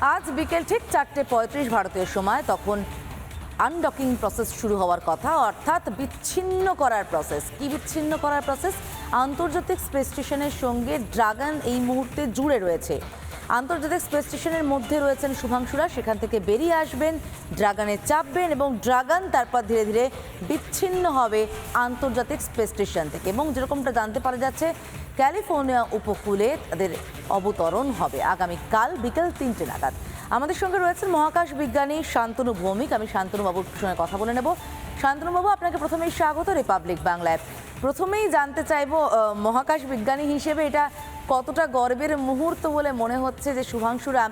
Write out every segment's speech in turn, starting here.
আজ বিকেল ঠিক চারটে পঁয়ত্রিশ ভারতীয় সময় তখন আনডকিং প্রসেস শুরু হওয়ার কথা, অর্থাৎ বিচ্ছিন্ন করার প্রসেস কি বিচ্ছিন্ন করার প্রসেস আন্তর্জাতিক স্পেস স্টেশনের সঙ্গে ড্রাগন এই মুহূর্তে জুড়ে রয়েছে। আন্তর্জাতিক স্পেস স্টেশনের মধ্যে রয়েছেন শুভাংশুরা। সেখান থেকে বেরিয়ে আসবেন, ড্রাগনে চাপবেন এবং ড্রাগন তারপর ধীরে ধীরে বিচ্ছিন্ন হবে আন্তর্জাতিক স্পেস স্টেশন থেকে। এবং যেরকমটা জানতে পারা যাচ্ছে, ক্যালিফোর্নিয়া উপকূলে তাদের অবতরণ হবে আগামীকাল বিকেল তিনটে নাগাদ। আমাদের সঙ্গে রয়েছেন মহাকাশ বিজ্ঞানী শান্তনু ভৌমিক। আমি শান্তনু বাবুর সঙ্গে কথা বলে নেব। শান্তনু বাবু আপনাকে প্রথমেই স্বাগত রিপাবলিক বাংলায়। প্রথমেই জানতে চাইব মহাকাশ বিজ্ঞানী হিসেবে এটা কতটা গর্বের মুহূর্ত বলে মনে হচ্ছে যে শুভাংশুরা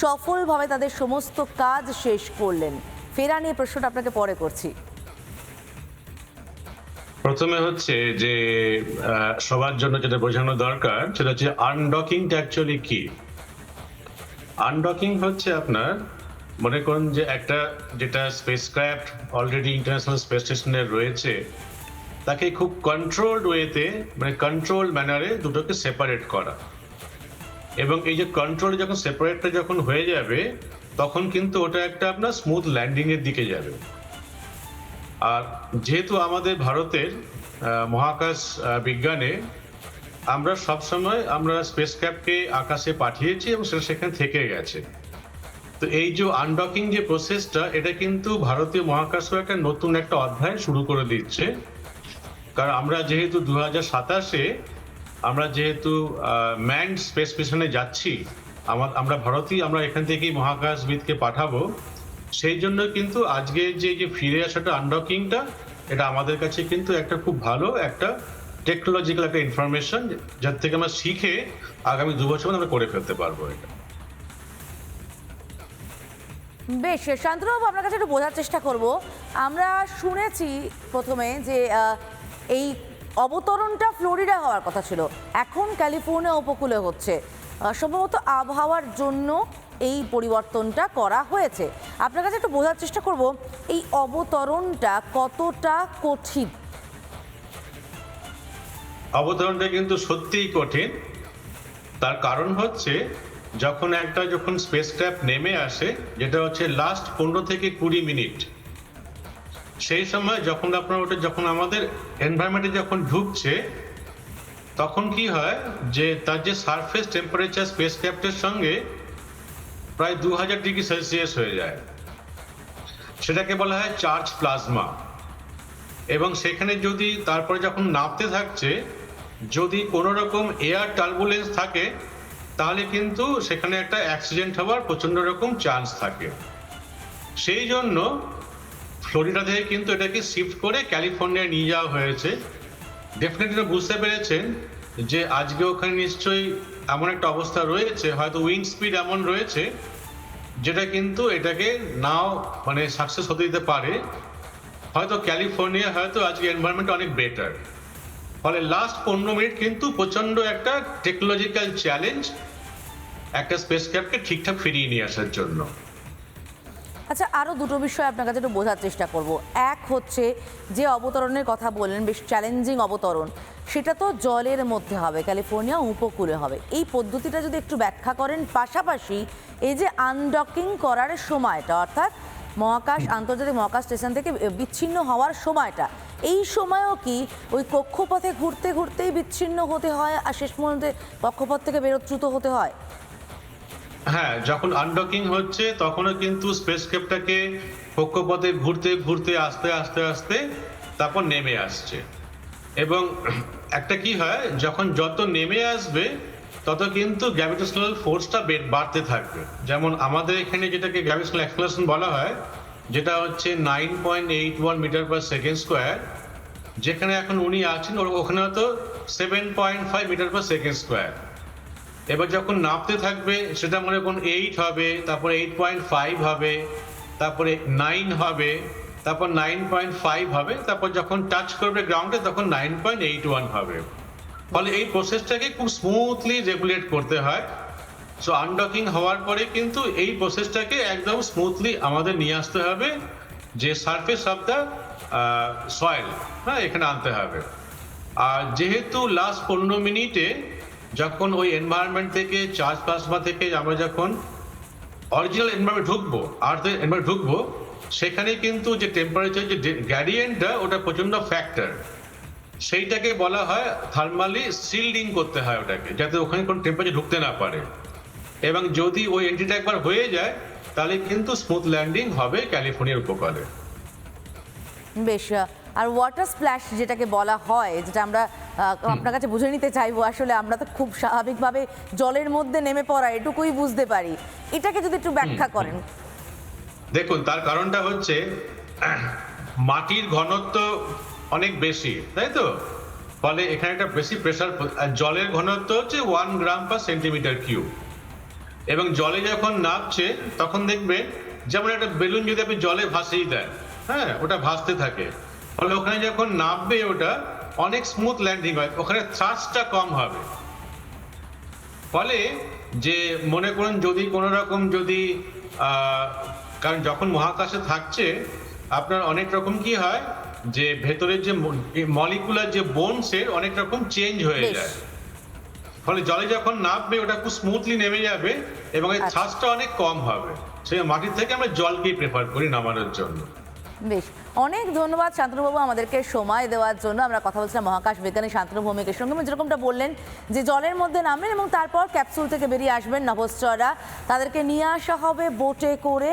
সফলভাবে তাদের সমস্ত কাজ শেষ করলেন। ফেরা নিয়ে প্রশ্নটা আপনাকে পরে করছি। প্রথমে হচ্ছে যে সবার জন্য যেটা বোঝানো দরকার, সেটা হচ্ছে আনডকিংটা অ্যাকচুয়ালি কি? আনডকিং হচ্ছে আপনার, মনে করুন যে একটা যেটা space spacecraft already international space স্টেশনে রয়েছে তাকে খুব কন্ট্রোলড ওয়েতে মানে কন্ট্রোল ম্যানারে দুটোকে সেপারেট করা। এবং এই যে কন্ট্রোল যখন সেপারেটটা যখন হয়ে যাবে, তখন কিন্তু ওটা একটা আপনার স্মুথ ল্যান্ডিং এর দিকে যাবে। আর যেহেতু আমাদের ভারতের মহাকাশ বিজ্ঞানে আমরা সব সময় আমরা স্পেস ক্যাপকে আকাশে পাঠিয়েছি এবং সেটা সেখানে থেকে গেছে। তো এই যে আনডকিং যে প্রসেসটা এটা কিন্তু ভারতীয় মহাকাশ একটা নতুন একটা অধ্যায় শুরু করে দিচ্ছে। কারণ আমরা যেহেতু দু হাজার সাতাশে, আমরা যেহেতু ম্যান স্পেস স্টেশনে যাচ্ছি আমার ভারতীয় আমরা এখান থেকেই মহাকাশবিদকে পাঠাবো। সেই জন্য কিন্তু আজকে যে যে ফিরে আসাটা আনডকিংটা এটা আমাদের কাছে কিন্তু একটা খুব ভালো, একটা টেকনোলজিক্যাল একটা ইনফরমেশন যার থেকে আমরা শিখে আগামী দু বছর আমরা করে ফেলতে পারব এটা। বেশ, শান্তনুবাবু, আপনার কাছে একটু বোঝার চেষ্টা করব। আমরা শুনেছি প্রথমে যে এই অবতরণটা ফ্লোরিডা হওয়ার কথা ছিল। এখন ক্যালিফোর্নিয়া উপকূলে হচ্ছে। সম্ভবত আবহাওয়ার জন্য এই পরিবর্তনটা করা হয়েছে। আপনার কাছে একটু বোঝার চেষ্টা করব, এই অবতরণটা কতটা কঠিন? অবতরণটা কিন্তু সত্যিই কঠিন। তার কারণ হচ্ছে, যখন একটা যখন স্পেস নেমে আসে, যেটা হচ্ছে লাস্ট পনেরো থেকে কুড়ি মিনিট সেই সময় যখন আপনার ওটা যখন আমাদের এনভায়রনমেন্টে যখন ঢুকছে, তখন কি হয় যে তার যে সারফেস টেম্পারেচার স্পেস ক্রাফটের সঙ্গে প্রায় দু হাজার ডিগ্রি সেলসিয়াস হয়ে যায়। সেটাকে বলা হয় চার্জ প্লাজমা এবং সেখানে যদি তারপরে যখন নামতে থাকছে, যদি কোনো রকম এয়ার টার্বুলেন্স থাকে, তাহলে কিন্তু সেখানে একটা অ্যাক্সিডেন্ট হওয়ার প্রচণ্ড রকম চান্স থাকে। সেই জন্য ফ্লোরিডা থেকে কিন্তু এটাকে শিফট করে ক্যালিফোর্নিয়ায় নিয়ে যাওয়া হয়েছে। ডেফিনেটলি বুঝতে পেরেছেন যে আজকে ওখানে নিশ্চয়ই এমন একটা অবস্থা রয়েছে, হয়তো উইন্ড স্পিড এমন রয়েছে, যেটা কিন্তু এটাকে নাও মানে সাকসেস হতে দিতে পারে। হয়তো ক্যালিফোর্নিয়া, হয়তো আজকে এনভায়রনমেন্ট অনেক বেটার ফলে লাস্ট পনেরো মিনিট কিন্তু প্রচণ্ড একটা টেকনোলজিক্যাল চ্যালেঞ্জ একটা স্পেস ক্যাপকে ঠিকঠাক ফিরিয়ে নিয়ে আসার জন্য। আচ্ছা আরও দুটো বিষয় আপনার কাছে একটু বোঝার চেষ্টা করব। এক হচ্ছে, যে অবতরণের কথা বললেন, বেশ চ্যালেঞ্জিং অবতরণ, সেটা তো জলের মধ্যে হবে, ক্যালিফোর্নিয়া উপকূলে হবে। এই পদ্ধতিটা যদি একটু ব্যাখ্যা করেন, পাশাপাশি এই যে আনডকিং করার সময়টা, অর্থাৎ মহাকাশ, আন্তর্জাতিক মহাকাশ স্টেশন থেকে বিচ্ছিন্ন হওয়ার সময়টা, এই সময়ও কি ওই কক্ষপথে ঘুরতে ঘুরতেই বিচ্ছিন্ন হতে হয়, আর শেষ পর্যন্ত কক্ষপথ থেকে বেরোচ্যুত হতে হয়? হ্যাঁ যখন আনডকিং হচ্ছে, তখনও কিন্তু স্পেস ক্যাপটাকে কক্ষপথে ঘুরতে ঘুরতে, আস্তে আস্তে আস্তে তারপর নেমে আসছে। এবং একটা কি হয়, যখন যত নেমে আসবে, তত কিন্তু গ্র্যাভিটেশনাল ফোর্সটা বাড়তে থাকবে। যেমন আমাদের এখানে যেটাকে গ্র্যাভিটেশনাল অ্যাক্সেলারেশন বলা হয়, যেটা হচ্ছে nine point eight one metre per second square যেখানে এখন উনি আছেন ওখানে হয়তো seven point five metre per second square এবার যখন নামতে থাকবে, সেটা মনে করুন এইট হবে, তারপরে এইট পয়েন্ট ফাইভ হবে, তারপরে নাইন হবে, তারপর নাইন পয়েন্ট ফাইভ হবে, তারপর যখন টাচ করবে গ্রাউন্ডে তখন নাইন পয়েন্ট এইট ওয়ান হবে। ফলে এই প্রসেসটাকে খুব স্মুথলি রেগুলেট করতে হয়। সো আনডকিং হওয়ার পরে কিন্তু এই প্রসেসটাকে একদম স্মুথলি আমাদের নিয়ে আসতে হবে, যে সারফেস অফ দ্য সয়েল হ্যাঁ এখানে আনতে হবে। আর যেহেতু লাস্ট পনেরো মিনিটে যখন ওই এনভায়রনমেন্ট থেকে চার্জ প্লাজমা থেকে আমরা যখন অরিজিনাল এনভায়রনমেন্ট ঢুকবো আর্থের এনভায়রনমেন্ট ঢুকবো, সেখানে কিন্তু যে টেম্পারেচার যে গ্যারিয়েন্টটা ওটা প্রচণ্ড ফ্যাক্টর সেইটাকে বলা হয় থার্মালি সিল্ডিং করতে হয় ওটাকে, যাতে ওখানে কোনো টেম্পারেচার ঢুকতে না পারে। এবং যদি ওই এন্ট্রিটা একবার হয়ে যায়, তাহলে কিন্তু স্মুথ ল্যান্ডিং হবে ক্যালিফোর্নিয়ার উপকূলে। বেশ আর ওয়াটার স্প্ল্যাশ যেটাকে বলা হয় যেটা আমরা আপনার কাছে বুঝে নিতে চাইব আসলে আমরা তো খুব স্বাভাবিকভাবে জলের মধ্যে নেমে পড়া এটুকুই বুঝতে পারি। এটাকে যদি একটু ব্যাখ্যা করেন। দেখুন তার কারণটা হচ্ছে মাটির ঘনত্ব অনেক বেশি তাই তো? ফলে এখানে একটা বেশি প্রেসার জলের ঘনত্ব হচ্ছে one gram per centimetre cube এবং জলে যখন নামছে তখন দেখবে যেমন একটা বেলুন যদি আপনি জলে ভাসিয়ে দেন হ্যাঁ ওটা ভাসতে থাকে। ফলে ওখানে যখন নামবে ওটা অনেক স্মুথ ল্যান্ডিং হয়। ওখানে থ্রাস্টটা কম হবে। ফলে যে মনে করুন যদি কোনো রকম যদি কারণ যখন মহাকাশে থাকছে আপনার অনেক রকম কি হয় যে ভেতরের যে মলিকুলার যে বোনসের অনেক রকম চেঞ্জ হয়ে যায়। ফলে জলে যখন নামবে ওটা খুব স্মুথলি নেমে যাবে এবং এর আচ্ছা। থ্রাস্টটা অনেক কম হবে। সেই মাটির থেকে আমরা জলকেই প্রেফার করি নামানোর জন্য। বেশ, অনেক ধন্যবাদ শান্তনুবাবু আমাদেরকে সময় দেওয়ার জন্য। আমরা কথা বলছিলাম মহাকাশ বিজ্ঞানী শান্তনু ভৌমিকের সঙ্গে যেরকমটা বললেন যে জলের মধ্যে নামবেন এবং তারপর ক্যাপসুল থেকে বেরিয়ে আসবেন নভশ্চররা। তাদেরকে নিয়ে আসা হবে বোটে করে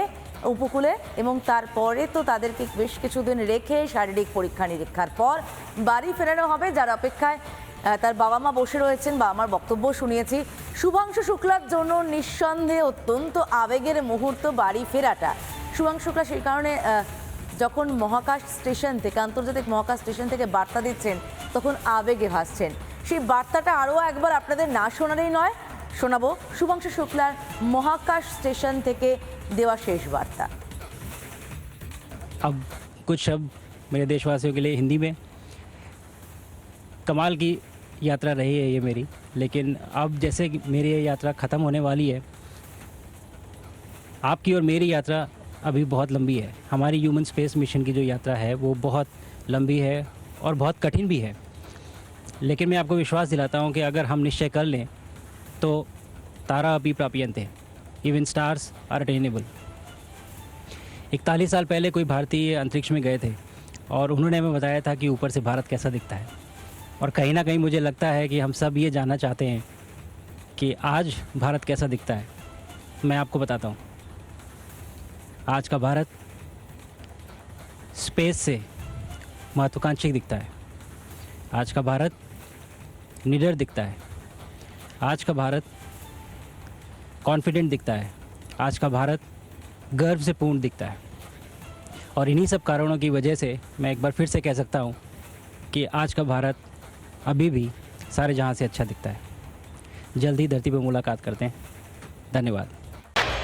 উপকূলে এবং তারপরে তো তাদেরকে বেশ কিছুদিন রেখে শারীরিক পরীক্ষা নিরীক্ষার পর বাড়ি ফেরানো হবে। যার অপেক্ষায় তার বাবা মা বসে রয়েছেন। বাবা মার বক্তব্য শুনিয়েছি। শুভাংশু শুক্লার জন্য নিঃসন্দেহে অত্যন্ত আবেগের মুহূর্ত বাড়ি ফেরাটা। শুভাংশু শুক্লা, সেই কারণে যখন মহাকাশ স্টেশন থেকে আন্তর্জাতিক মহাকাশ স্টেশন থেকে বার্তা দিচ্ছেন তখন আবেগে ভাসছেন সেই বার্তাটা আরও একবার আপনাদের না শোনারই নয় শোনাবো শুভাংশু শুক্লার মহাকাশ স্টেশন থেকে দেওয়া শেষ বার্তা अब कुछ शब्द मेरे देशवासियों के लिए हिंदी में कमाल की यात्रा रही है ये मेरी लेकिन अब जैसे कि मेरी ये यात्रा ख़त्म होने वाली है आपकी और मेरी यात्रा अभी बहुत लंबी है। हमारी ह्यूमन स्पेस मिशन की जो यात्रा है, वो बहुत लंबी है और बहुत कठिन भी है। लेकिन मैं आपको विश्वास दिलाता हूँ कि अगर हम निश्चय कर लें तो तारा अभी प्राप्यंत है। इवन स्टार्स आर अटेनेबल इकतालीस साल पहले कोई भारतीय अंतरिक्ष में गए थे और उन्होंने हमें बताया था कि ऊपर से भारत कैसा दिखता है। और कहीं ना कहीं मुझे लगता है कि हम सब ये जानना चाहते हैं कि आज भारत कैसा दिखता है। मैं आपको बताता हूँ। आज का भारत स्पेस से महत्वाकांक्षी दिखता है। आज का भारत निडर दिखता है। आज का भारत कॉन्फिडेंट दिखता है। आज का भारत गर्व से पूर्ण दिखता है। और इन्हीं सब कारणों की वजह से मैं एक बार फिर से कह सकता हूँ कि आज का भारत अभी भी सारे जहाँ से अच्छा दिखता है। जल्द ही धरती पर मुलाकात करते हैं। धन्यवाद।